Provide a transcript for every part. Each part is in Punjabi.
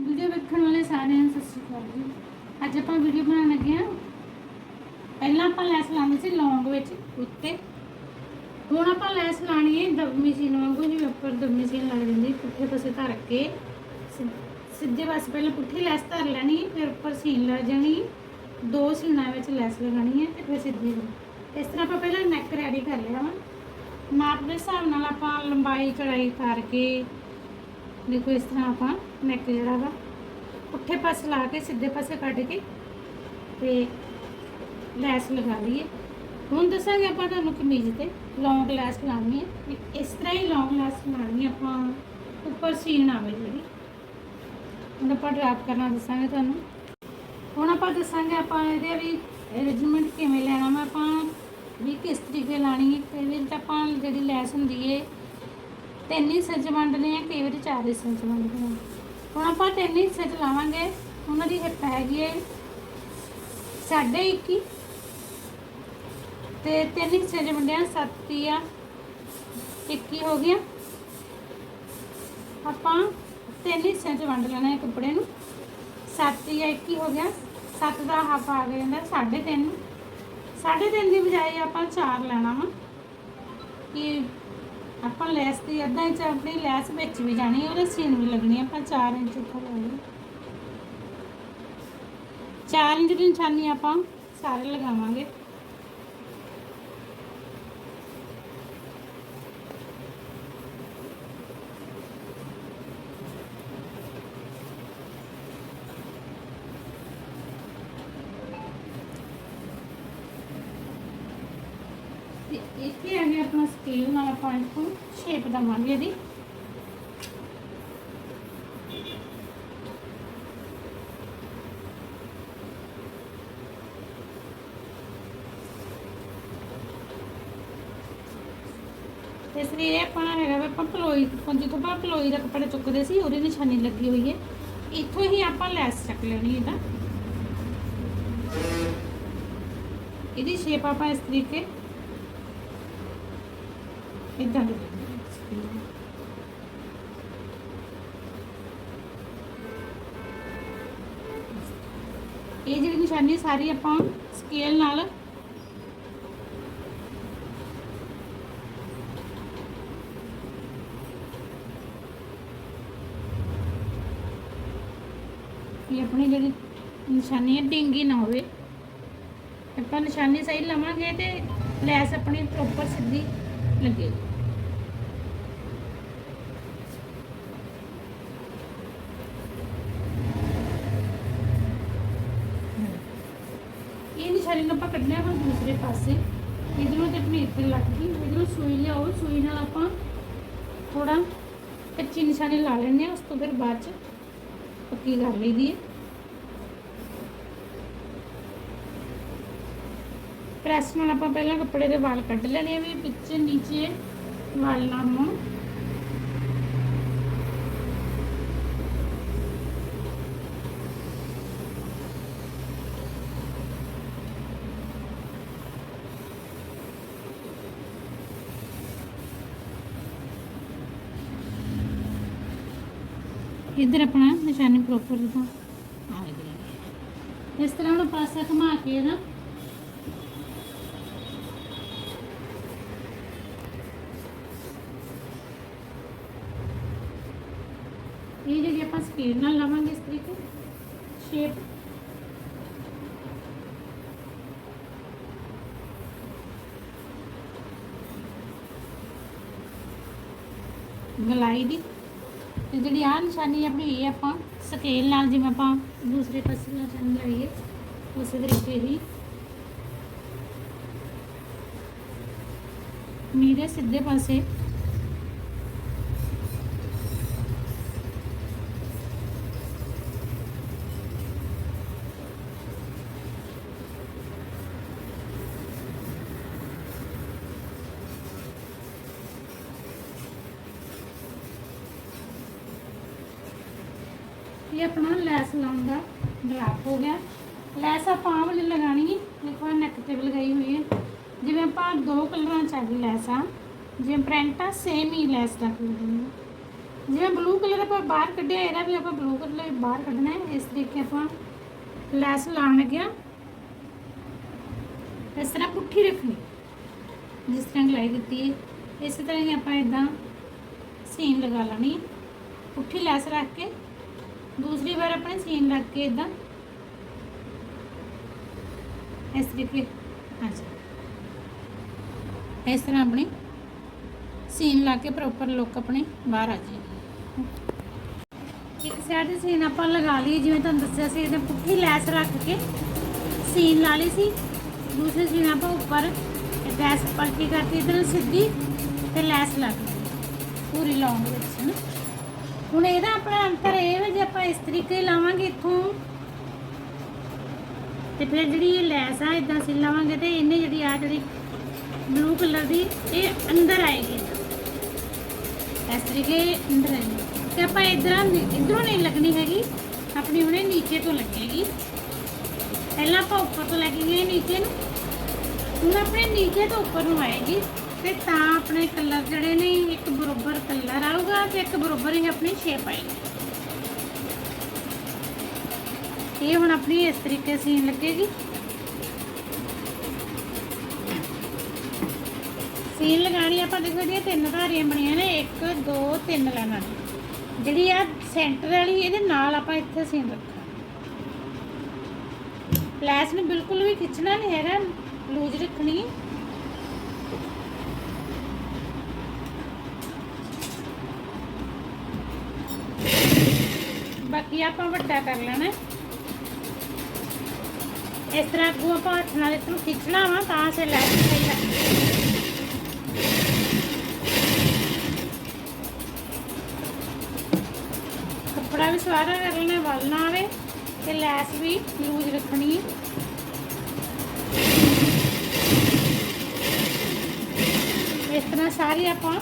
ਵੀਡੀਓ ਵੇਖਣ ਵਾਲੇ ਸਾਰਿਆਂ ਨੂੰ ਸਤਿ ਸ਼੍ਰੀ ਅਕਾਲ ਜੀ। ਅੱਜ ਆਪਾਂ ਵੀਡੀਓ ਬਣਾਉਣ ਲੱਗੇ ਹਾਂ। ਪਹਿਲਾਂ ਆਪਾਂ ਲੈਸ ਲਾਉਂਦੇ ਸੀ ਲੌਂਗ ਵਿੱਚ, ਉੱਤੇ। ਹੁਣ ਆਪਾਂ ਲੈਸ ਲਾਣੀ ਹੈ ਦਬਮੀ ਸੀਨ ਵਾਂਗੂ, ਜਿਵੇਂ ਉੱਪਰ ਦਬਮੀ ਸੀਨ ਲੱਗ ਜਾਂਦੀ, ਪੁੱਠੇ ਪਾਸੇ ਧਰ ਕੇ। ਸਿ- ਸਿੱਧੇ ਪਾਸੇ ਪਹਿਲਾਂ ਪੁੱਠੀ ਲੈਸ ਧਰ ਲੈਣੀ ਫਿਰ ਉੱਪਰ ਸੀਨ ਲੱਗ ਜਾਣੀ ਦੋ ਸੀਨਾਂ ਵਿੱਚ ਲੈਸ ਲਗਾਣੀ ਹੈ ਤੇ ਫਿਰ ਸਿੱਧੀ ਇਸ ਤਰ੍ਹਾਂ ਆਪਾਂ ਪਹਿਲਾਂ ਨੈਕ ਰੈਡੀ ਕਰ ਲਿਆ ਵਾ। ਮਾਪ ਦੇ ਹਿਸਾਬ ਨਾਲ ਆਪਾਂ ਲੰਬਾਈ, ਚੜਾਈ ਕਰਕੇ ਦੇਖੋ ਇਸ ਤਰ੍ਹਾਂ ਆਪਾਂ ਨੈਕ ਜਿਹੜਾ ਵਾ ਪੁੱਠੇ ਪਾਸੇ ਲਾ ਕੇ ਸਿੱਧੇ ਪਾਸੇ ਕੱਢ ਕੇ ਤੇ ਲੈਸ ਲਗਾ ਲਈਏ। ਹੁਣ ਦੱਸਾਂਗੇ ਆਪਾਂ ਤੁਹਾਨੂੰ ਕਮੀਜ਼ ਤੇ ਲੌਂਗ ਲੈਸ ਲਾਉਣੀ ਹੈ। ਇਸ ਤਰ੍ਹਾਂ ਹੀ ਲੌਂਗ ਲੈਸ ਲਾਉਣੀ ਹੈ ਆਪਾਂ, ਉੱਪਰ ਸੀਨ ਆਵੇ ਜਿਹੜੀ। ਹੁਣ ਆਪਾਂ ਡਰਾਪ ਕਰਨਾ ਦੱਸਾਂਗੇ ਤੁਹਾਨੂੰ। ਹੁਣ ਆਪਾਂ ਦੱਸਾਂਗੇ ਆਪਾਂ ਇਹਦੇ ਵੀ ਅਰੇਂਜਮੈਂਟ ਕਿਵੇਂ ਲੈਣਾ ਵਾ, ਆਪਾਂ ਵੀ ਕਿਸ ਤਰੀਕੇ ਲਾਣੀ ਹੈ ਕਈ ਵੀ ਤਾਂ ਆਪਾਂ ਜਿਹੜੀ ਲੈਸ ਹੁੰਦੀ ਹੈ ਤਿੰਨ ਹਿੱਸੇ 'ਚ ਵੰਡਦੇ ਆ, ਕਈ ਵਾਰੀ ਚਾਰ ਹਿੱਸੇ 'ਚ ਵੰਡਦੇ ਆ। ਹੁਣ ਆਪਾਂ ਤਿੰਨ ਹਿੱਸੇ 'ਚ ਲਾਵਾਂਗੇ, ਉਹਨਾਂ ਦੀ ਹਿੱਪ ਹੈਗੀ ਹੈ ਸਾਢੇ 21 ਤੇ ਤਿੰਨ ਹਿੱਸੇ 'ਚ ਵੰਡਿਆ 7 ਆ 21 ਹੋ ਗਿਆ ਆਪਾਂ ਤਿੰਨ ਹਿੱਸਿਆਂ 'ਚ ਵੰਡ ਲੈਣਾ ਹੈ ਕੱਪੜੇ ਨੂੰ। 7 ਜਾਂ 21 ਹੋ ਗਿਆ। 7 ਦਾ ਹਾਫ ਆ ਗਿਆ ਜਾਂਦਾ 3.5 3.5 ਦੀ ਬਜਾਏ ਆਪਾਂ 4 ਲੈਣਾ ਵਾ, ਕਿ ਆਪਾਂ ਲੈਸ ਦੀ ਅੱਧਾ ਇੰਚ ਆਪਣੀ ਲੈਸ ਵਿੱਚ ਵੀ ਜਾਣੀ ਹੈ ਉਹਦੇ ਸੀਨ ਵੀ ਲੱਗਣੀ ਆਪਾਂ 4 ਇੰਚ ਉੱਪਰ ਲਾਉਣੀ 4 ਇੰਚ ਦੀ ਨਿਸ਼ਾਨੀ ਆਪਾਂ ਸਾਰੇ ਲਗਾਵਾਂਗੇ ਤੇ ਇੱਥੇ ਆ ਗਿਆ ਆਪਣਾ ਸਕੇਲ ਨਾਲ ਆਪਾਂ ਇਹਨੂੰ ਸ਼ੇਪ ਦਵਾਂਗੇ ਇਹਦੀ। ਇਸ ਲਈ ਇਹ ਆਪਣਾ ਹੈਗਾ ਵਾ ਆਪਾਂ ਪਲੋਈ ਜਿੱਥੋਂ ਆਪਾਂ ਪਲੋਈ ਦਾ ਕੱਪੜਾ ਚੁੱਕਦੇ ਸੀ, ਉਹਦੀ ਨਿਸ਼ਾਨੀ ਲੱਗੀ ਹੋਈ ਹੈ। ਇੱਥੋਂ ਹੀ ਆਪਾਂ ਲੈਸ ਚੱਕ ਲੈਣੀ ਇਹਦਾ। ਇਹਦੀ ਸ਼ੇਪ ਆਪਾਂ ਇਸ ਤਰੀਕੇ ਇਦਾਂ ਦੇ। ਇਹ ਜਿਹੜੀ ਨਿਸ਼ਾਨੀ ਸਾਰੀ ਆਪਾਂ ਸਕੇਲ ਨਾਲ ਇਹ ਆਪਣੀ ਜਿਹੜੀ ਨਿਸ਼ਾਨੀ ਹੈ, ਡਿੰਗੀ ਨਾ ਹੋਵੇ। ਆਪਾਂ ਨਿਸ਼ਾਨੀ ਸਹੀ ਲਵਾਂਗੇ ਤੇ ਲੈਸ ਆਪਣੀ ਪ੍ਰੋਪਰ ਸਿੱਧੀ ਲੱਗੇਗੀ। ਇਹ ਨਿਸ਼ਾਨੀ ਨੂੰ ਆਪਾਂ ਕੱਢਣਾ ਹੁਣ ਦੂਸਰੇ ਪਾਸੇ ਇਧਰੋਂ ਤੇ ਪਨੀਰ ਤੇ ਲੱਗ ਗਈ ਇਧਰੋਂ ਸੂਈ ਲਿਆਓ ਸੂਈ ਨਾਲ ਆਪਾਂ ਥੋੜਾ ਕੱਚੀ ਨਿਸ਼ਾਨੀ ਲਾ ਲੈਂਦੇ ਆ ਉਸ ਤੋਂ ਫਿਰ ਬਾਅਦ ਚ ਪੱਕੀ ਕਰ ਲਈਦੀ ਹੈ ਪ੍ਰੈਸ ਨਾਲ ਆਪਾਂ ਪਹਿਲਾਂ ਕੱਪੜੇ ਦੇ ਵਾਲ ਕੱਢ ਲੈਣੇ ਆ ਵੀ ਵਿੱਚ ਨੀਚੇ ਵਾਲ ਨਾ ਹੋਣ ਇੱਧਰ ਆਪਣਾ ਨਿਸ਼ਾਨੀ ਪ੍ਰੋਪਰ ਦਿੱਤਾ ਆ ਗਈ ਇਸ ਤਰ੍ਹਾਂ ਹੁਣ ਪਾਸਾ ਘੁਮਾ ਕੇ ਇਹਦਾ ਇਹ ਜਿਹੜੀ ਆਪਾਂ ਸਪੀਡ ਨਾਲ ਲਾਵਾਂਗੇ ਇਸ ਤਰੀਕੇ ਸ਼ੇਪ ਗਲਾਈ ਦੀ। ਤੇ ਜਿਹੜੀ ਆਹ ਨਿਸ਼ਾਨੀ ਆਪਣੀ ਇਹ ਆਪਾਂ ਸਕੇਲ ਨਾਲ ਜਿਵੇਂ ਆਪਾਂ ਦੂਸਰੇ ਪਾਸੇ ਨਾਲ ਨਿਸ਼ਾਨੀ ਲਾਈਏ ਉਸੇ ਤਰੀਕੇ ਹੀ। ਮੇਰੇ ਸਿੱਧੇ ਪਾਸੇ ਇਹ ਆਪਣਾ ਲੈਸ ਲਾਉਣ ਦਾ ਡਰਾਪ ਹੋ ਗਿਆ। ਲੈਸ ਆਪਾਂ ਆਹ ਵਾਲੀ ਲਗਾਣੀ ਹੈ ਦੇਖੋ ਨੈਕ ਤੇ ਵੀ ਲਗਾਈ ਹੋਈ ਹੈ। ਜਿਵੇਂ ਆਪਾਂ ਦੋ ਕਲਰਾਂ ਚ ਲੈਸ ਆ, ਜਿਵੇਂ ਪ੍ਰਿੰਟ ਆ ਸੇਮ ਹੀ ਲੈਸ ਰੱਖ ਲੈਣੀ ਜਿਵੇਂ ਬਲੂ ਕਲਰ ਆਪਾਂ ਬਾਹਰ ਕੱਢਿਆ, ਇਹਦਾ ਵੀ ਆਪਾਂ ਬਲੂ ਕਲਰ ਬਾਹਰ ਕੱਢਣਾ ਹੈ। ਇਸ ਤਰੀਕੇ ਆਪਾਂ ਲੈਸ ਲਾਣ ਲੱਗਿਆ। ਇਸ ਤਰ੍ਹਾਂ ਪੁੱਠੀ ਰੱਖਣੀ, ਜਿਸ ਤਰ੍ਹਾਂ ਗਲਾਈ ਦਿੱਤੀ ਹੈ। ਇਸੇ ਤਰ੍ਹਾਂ ਹੀ ਆਪਾਂ ਇਦਾਂ ਸੀਨ ਲਗਾ ਲੈਣੀ ਪੁੱਠੀ ਲੈਸ ਰੱਖ ਕੇ ਦੂਸਰੀ ਵਾਰ ਆਪਣੇ ਸੀਨ ਲੱਗ ਕੇ ਇਦਾਂ ਇਸ ਤਰੀਕੇ ਅੱਛਾ। ਇਸ ਤਰ੍ਹਾਂ ਆਪਣੀ ਸੀਨ ਲਾ ਕੇ ਪ੍ਰੋਪਰ ਲੁੱਕ ਆਪਣੇ ਬਾਹਰ ਆ ਜਾਏ। ਇੱਕ ਸਾਈਡ ਦੀ ਸੀਨ ਆਪਾਂ ਲਗਾ ਲਈ ਜਿਵੇਂ ਤੁਹਾਨੂੰ ਦੱਸਿਆ ਸੀ ਇਹਨੇ ਪੁੱਠੀ ਲੈਸ ਰੱਖ ਕੇ ਸੀਨ ਲਾ ਲਈ ਸੀ। ਦੂਸਰੀ ਸੀਨ ਆਪਾਂ ਉੱਪਰ ਲੈਸ ਪਲਟੀ ਕਰਤੀ, ਇਧਰ ਸਿੱਧੀ ਤੇ ਲੈਸ ਲੱਗ ਗਈ ਪੂਰੀ ਲੌਂਗ ਵਿੱਚ ਨਾ ਹੁਣ ਇਹਦਾ ਆਪਣਾ ਅੰਤਰ ਇਹ ਹੈ ਜੇ ਆਪਾਂ ਇਸ ਤਰੀਕੇ ਲਾਵਾਂਗੇ ਇੱਥੋਂ। ਤੇ ਫਿਰ ਜਿਹੜੀ ਇਹ ਲੈਸ ਆ ਇਦਾਂ ਸੀ ਲਾਵਾਂਗੇ ਤੇ ਇਹਨੇ ਜਿਹੜੀ ਆ ਜਿਹੜੀ ਬਲੂ ਕਲਰ ਦੀ, ਇਹ ਅੰਦਰ ਆਏਗੀ। ਇਸ ਤਰੀਕੇ ਅੰਦਰ ਆਏਗੀ। ਤੇ ਆਪਾਂ ਇਧਰਾਂ ਇਧਰੋਂ ਨਹੀਂ ਲੱਗਣੀ ਹੈਗੀ, ਆਪਣੀ ਹੁਣੇ ਨੀਚੇ ਤੋਂ ਲੱਗੇਗੀ। ਪਹਿਲਾਂ ਆਪਾਂ ਉੱਪਰ ਤੋਂ ਲੈ ਕੇ ਗਏ ਨੀਚੇ ਨੂੰ। ਹੁਣ ਆਪਣੇ ਨੀਚੇ ਤੋਂ ਉੱਪਰ ਨੂੰ ਆਏਗੀ। ਤੇ ਤਾਂ ਆਪਣੇ ਕਲਰ ਜਿਹੜੇ ਨੇ, ਇੱਕ ਬਰੋਬਰ ਕਲਰ ਆਊਗਾ ਤੇ ਇੱਕ ਬਰੋਬਰ ਹੀ ਆਪਣੀ ਸ਼ੇਪ ਆਏਗੀ। ਇਹ ਹੁਣ ਆਪਣੀ ਇਸ ਤਰੀਕੇ ਸੀਨ ਲੱਗੇਗੀ। ਸੀਨ ਲਗਾਣੀ ਆਪਾਂ ਦੇਖੋ ਜਿਹੜੀਆਂ ਤਿੰਨ ਧਾਰੀਆਂ ਬਣੀਆਂ ਨੇ 1 2 3 ਲਾਈਨਾਂ ਜਿਹੜੀ ਆ ਸੈਂਟਰ ਵਾਲੀ, ਇਹਦੇ ਨਾਲ ਆਪਾਂ ਇੱਥੇ ਸੀਨ ਰੱਖਾਂ ਲੈਸ ਨੂੰ ਬਿਲਕੁਲ ਵੀ ਖਿੱਚਣਾ ਨਹੀਂ ਹੈਗਾ, ਲੂਜ ਰੱਖਣੀ ਬਾਕੀ ਆਪਾਂ ਵੱਡਾ ਕਰ ਲੈਣਾ ਇਸ ਤਰ੍ਹਾਂ ਅੱਗੋਂ ਆਪਾਂ ਹੱਥ ਨਾਲ ਇਸ ਨੂੰ ਖਿੱਚਣਾ ਵਾ, ਤਾਂ ਸੇ ਲੈਸ ਸਹੀ ਲੱਗਦੀ ਕੱਪੜਾ ਵੀ ਸਵਾਰਾ ਕਰ ਲੈਣਾ ਵੱਲ ਨਾ ਆਵੇ ਤੇ ਲੈਸ ਵੀ ਲੂਜ ਰੱਖਣੀ ਹੈ। ਇਸ ਤਰ੍ਹਾਂ ਸਾਰੀ ਆਪਾਂ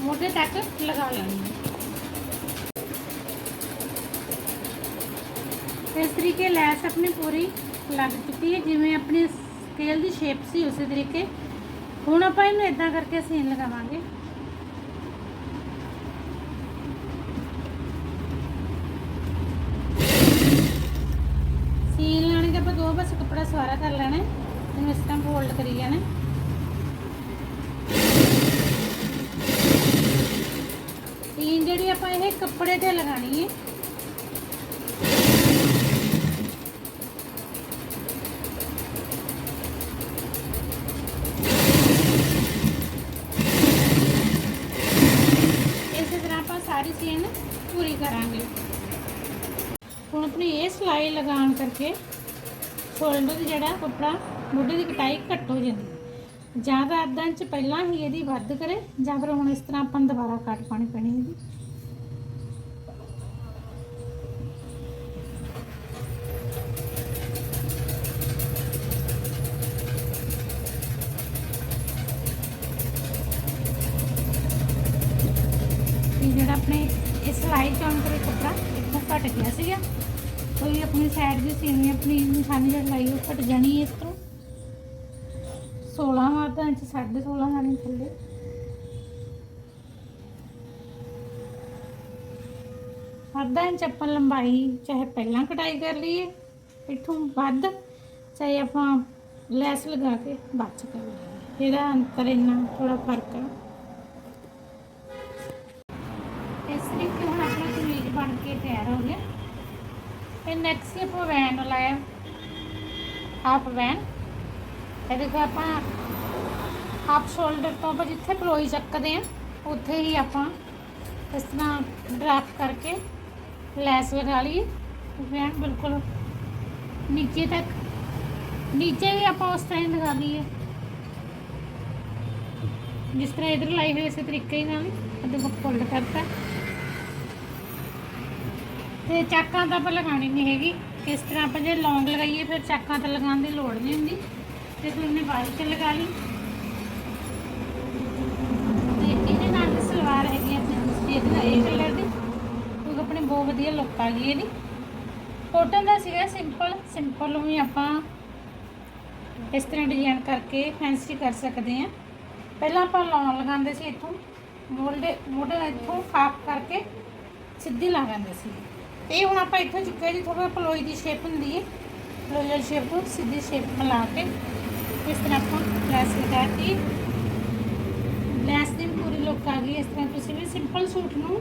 ਮੋਢੇ ਤੱਕ ਲਗਾ ਲੈਣੀ ਹੈ। ਇਸ ਤਰੀਕੇ ਲੈਸ ਆਪਣੀ ਪੂਰੀ ਲੱਗ ਚੁੱਕੀ ਹੈ, ਜਿਵੇਂ ਆਪਣੀ ਸਕੇਲ ਦੀ ਸ਼ੇਪ ਸੀ ਉਸੇ ਤਰੀਕੇ। ਹੁਣ ਆਪਾਂ ਇਹਨੂੰ ਇਦਾਂ ਕਰਕੇ ਸੀਨ ਲਗਾਵਾਂਗੇ। ਸੀਨ ਲਾਣੇ ਦੇ ਆਪਾਂ ਦੋ ਬਸ ਕੱਪੜਾ ਸਵਾਰਾ ਕਰ ਲੈਣਾ ਇਹਨੂੰ ਇਸ ਤਰ੍ਹਾਂ ਫੋਲਡ ਕਰੀ ਜਾਣਾ ਸੀਨ ਜਿਹੜੀ ਆਪਾਂ ਇਹ ਕੱਪੜੇ ਤੇ ਲਗਾਣੀ ਹੈ ਇਸੇ ਤਰ੍ਹਾਂ ਆਪਾਂ ਸਾਰੀ ਸੀਨ ਪੂਰੀ ਕਰਾਂਗੇ ਹੁਣ ਆਪਣੀ ਇਹ ਸਿਲਾਈ ਲਗਾਉਣ ਕਰਕੇ ਫੋਲਡਰ ਜਿਹੜਾ ਕੱਪੜਾ ਮੋਢੇ ਦੀ ਕਟਾਈ ਘੱਟ ਹੋ ਜਾਂਦੀ ਜਾਂ ਤਾਂ ਅੱਧਾ ਇੰਚ ਪਹਿਲਾਂ ਹੀ ਇਹਦੀ ਵੱਧ ਕਰੇ ਜਾਂ ਫਿਰ ਹੁਣ ਇਸ ਤਰ੍ਹਾਂ ਆਪਾਂ ਨੂੰ ਦੁਬਾਰਾ ਕੱਟ ਪਾਣੀ ਪੈਣੀ ਇਹਦੀ ਇਹ ਜਿਹੜਾ ਆਪਣੇ ਇਹ ਸਿਲਾਈ ਚੌਂਕ ਕਰੇ ਕੱਪੜਾ ਇੱਥੋਂ ਘਟ ਗਿਆ ਸੀਗਾ। ਕੋਈ ਆਪਣੀ ਸਾਈਡ ਦੀ ਸੀਨੀ ਆਪਣੀ ਨਿਸ਼ਾਨੀ ਜਿਹੜੀ ਲਾਈ ਉਹ ਘਟ ਜਾਣੀ ਹੈ ਇਸ ਤੋਂ 16 ਵਾਰ ਇੰਚ 16.5 ਲਾਣੀ ਥੱਲੇ। ਅੱਧਾ ਇੰਚ ਆਪਾਂ ਲੰਬਾਈ, ਚਾਹੇ ਪਹਿਲਾਂ ਕਟਾਈ ਕਰ ਲਈਏ, ਇੱਥੋਂ ਵੱਧ, ਚਾਹੇ ਆਪਾਂ ਲੈਸ ਲਗਾ ਕੇ ਬਾਅਦ ਚ ਕਰ ਲਈਏ। ਇਹਦਾ ਅੰਤਰ ਇੰਨਾ ਥੋੜਾ ਫ਼ਰਕ ਹੈ ਇਸ ਤਰੀਕੇ ਹੁਣ ਆਪਣਾ ਕਮੀਜ਼ ਬਣ ਕੇ ਤਿਆਰ ਹੋ ਗਿਆ। ਨੈਕਸਟ ਆਪਾਂ ਵੈਨ ਲਾਇਆ ਹਾਫ ਵੈਨ ਇਹ ਦੇਖੋ ਆਪਾਂ ਹਾਫ ਸ਼ੋਲਡਰ ਤੋਂ ਆਪਾਂ ਜਿੱਥੇ ਪਲੋਈ ਚੱਕਦੇ ਆ ਉੱਥੇ ਹੀ ਆਪਾਂ ਇਸ ਤਰ੍ਹਾਂ ਡਰਾਪ ਕਰਕੇ ਲੈਸ ਲਗਾ ਲਈਏ ਵੈਨ ਬਿਲਕੁਲ ਨੀਚੇ ਤੱਕ ਨੀਚੇ ਵੀ ਆਪਾਂ ਉਸ ਤਰ੍ਹਾਂ ਹੀ ਲਗਾ ਲਈਏ ਜਿਸ ਤਰ੍ਹਾਂ ਇਧਰ ਲਾਈ ਹੋਈ ਇਸੇ ਤਰੀਕੇ ਹੀ ਨਾਲ ਅੱਧੇ ਬੁੱਕ ਫੋਲਡ ਕਰਤਾ ਤੇ ਚਾਕਾਂ ਤਾਂ ਆਪਾਂ ਲਗਾਉਣੀ ਨਹੀਂ ਹੈਗੀ। ਇਸ ਤਰ੍ਹਾਂ ਆਪਾਂ ਜੇ ਲੌਂਗ ਲਗਾਈਏ, ਫਿਰ ਚਾਕਾਂ ਤਾਂ ਲਗਾਉਣ ਦੀ ਲੋੜ ਨਹੀਂ ਹੁੰਦੀ। ਤੇ ਫਿਰ ਉਹਨੇ ਬਾਅਦ 'ਤੇ ਲਗਾ ਲਈ। ਤੇ ਇਹਦੇ ਨਾਲ ਦੀ ਸਲਵਾਰ ਹੈਗੀ ਆਪਣੀ ਇਹਦੇ ਨਾਲ ਇਹ ਕਲਰ ਦੀ। ਉਹ ਆਪਣੀ ਬਹੁਤ ਵਧੀਆ ਲੁੱਕ ਆ ਗਈ ਇਹਦੀ। ਕੋਟਨ ਦਾ ਸੀਗਾ ਸਿੰਪਲ ਸਿੰਪਲ ਨੂੰ ਵੀ ਆਪਾਂ ਇਸ ਤਰ੍ਹਾਂ ਡਿਜ਼ਾਈਨ ਕਰਕੇ ਫੈਂਸੀ ਕਰ ਸਕਦੇ ਆ। ਪਹਿਲਾਂ ਆਪਾਂ ਲੌਂਗ ਲਗਾਉਂਦੇ ਸੀ ਇੱਥੋਂ। ਮੋਢੇ ਮੋਢੇ ਇੱਥੋਂ ਕਾਪ ਕਰਕੇ ਸਿੱਧੀ ਲਾ ਲੈਂਦੇ ਸੀ। ਇਹ ਹੁਣ ਆਪਾਂ ਇੱਥੋਂ ਚੁੱਕਿਆ ਜੀ ਥੋੜਾ ਪਲੋਈ ਦੀ ਸ਼ੇਪ ਹੁੰਦੀ ਹੈ। ਪਲੋਈ ਦੀ ਸ਼ੇਪ ਨੂੰ ਸਿੱਧੀ ਸ਼ੇਪ ਮਿਲਾ ਕੇ ਇਸ ਤਰ੍ਹਾਂ ਆਪਾਂ ਲੈਸ ਲਗਾਤੀ ਲੈਸ ਦੀ ਵੀ ਪੂਰੀ ਲੁੱਕ ਆ ਗਈ। ਇਸ ਤਰ੍ਹਾਂ ਤੁਸੀਂ ਵੀ ਸਿੰਪਲ ਸੂਟ ਨੂੰ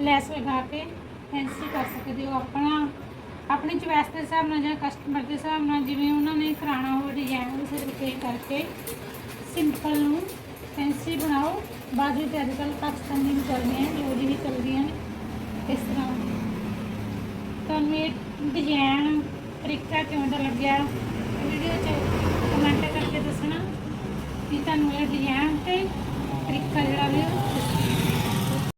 ਲੈਸ ਲਗਾ ਕੇ ਫੈਂਸੀ ਕਰ ਸਕਦੇ ਹੋ। ਆਪਣਾ, ਆਪਣੀ ਚੁਆਇਸ ਦੇ ਹਿਸਾਬ ਨਾਲ ਜਾਂ ਕਸਟਮਰ ਦੇ ਹਿਸਾਬ ਨਾਲ ਜਿਵੇਂ ਉਹਨਾਂ ਨੇ ਕਰਾਉਣਾ ਹੋਵੇ ਡਿਜ਼ਾਈਨ ਉਸੇ ਤਰੀਕੇ ਕਰਕੇ ਸਿੰਪਲ ਨੂੰ ਫੈਂਸੀ ਬਣਾਓ। ਬਾਜੂ ਤੇ ਅੱਜ ਕੱਲ੍ਹ ਪਾਕਿਸਤਾਨੀ ਵੀ ਚੱਲਦੀਆਂ ਨੇ ਲੋਰੀ ਵੀ ਚੱਲਦੀਆਂ ਨੇ। ਇਸ ਤਰ੍ਹਾਂ ਤੁਹਾਨੂੰ ਇਹ ਡਿਜ਼ਾਈਨ ਤਰੀਕਾ ਕਿਉਂ ਦਾ ਲੱਗਿਆ? ਵੀਡੀਓ 'ਚ ਕਮੈਂਟ ਕਰਕੇ ਦੱਸਣਾ ਕਿ ਤੁਹਾਨੂੰ ਇਹ ਡਿਜ਼ਾਈਨ ਤੇ ਤਰੀਕਾ ਜਿਹੜਾ ਵੀ ਉਹ